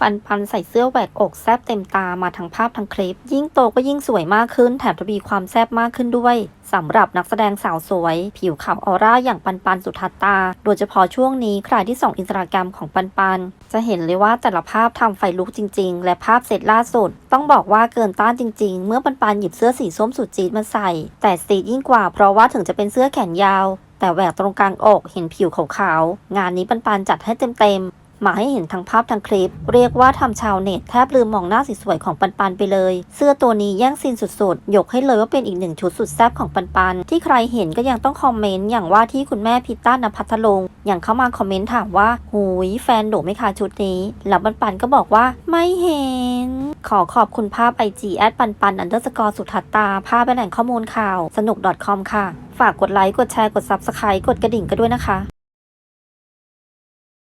ปันปันใส่เสื้อแหวกอกแซบเต็มตามาทั้งภาพทั้งคลิป ยิ่งโตก็ยิ่งสวยมากขึ้น แถมทวีความแซบมากขึ้นด้วยสำหรับนักแสดงสาวสวย ผิวขาวออร่าอย่างปันปันสุทัตตา โดยเฉพาะช่วงนี้ใครที่ส่องอินสตาแกรมของปันปัน จะเห็นเลยว่าแต่ละภาพทำไฟลุกจริง ๆ และภาพเสร็จล่าสุด ต้องบอกว่าเกินต้านจริง ๆ เมื่อปันปันหยิบเสื้อสีส้มสุดจี๊ดมาใส่ แต่สียิ่งกว่าเพราะว่าถึงจะเป็นเสื้อแขนยาว แต่แหวกตรงกลางอกเห็นผิวขาวๆงานนี้ปันปันจัดให้เต็มๆ มาให้เห็นทั้งภาพทั้งคลิป เรียกว่าทำชาวเน็ตแทบลืมมองหน้าสวยๆของปันปันไปเลย เสื้อตัวนี้แย่งซีนสุดๆ ยกให้เลยว่าเป็นอีกหนึ่งชุดสุดแซ่บของปันปัน ที่ใครเห็นก็ยังต้องคอมเมนต์อย่างว่าที่คุณแม่พิตต้านภัทรลงอย่างเข้ามาคอมเมนต์ถามว่าหูยแฟนโดไหมคะชุดนี้ แล้วปันปันก็บอกว่าไม่เห็น ขอขอบคุณภาพไอจีแอดปันปันอันเดอร์สกอร์สุทัตตาภาพเป็นแหล่งข้อมูลข่าว สนุก .com ค่ะ ฝากกดไลค์กดแชร์กด Subscribe กดกระดิ่งก็ด้วยนะคะ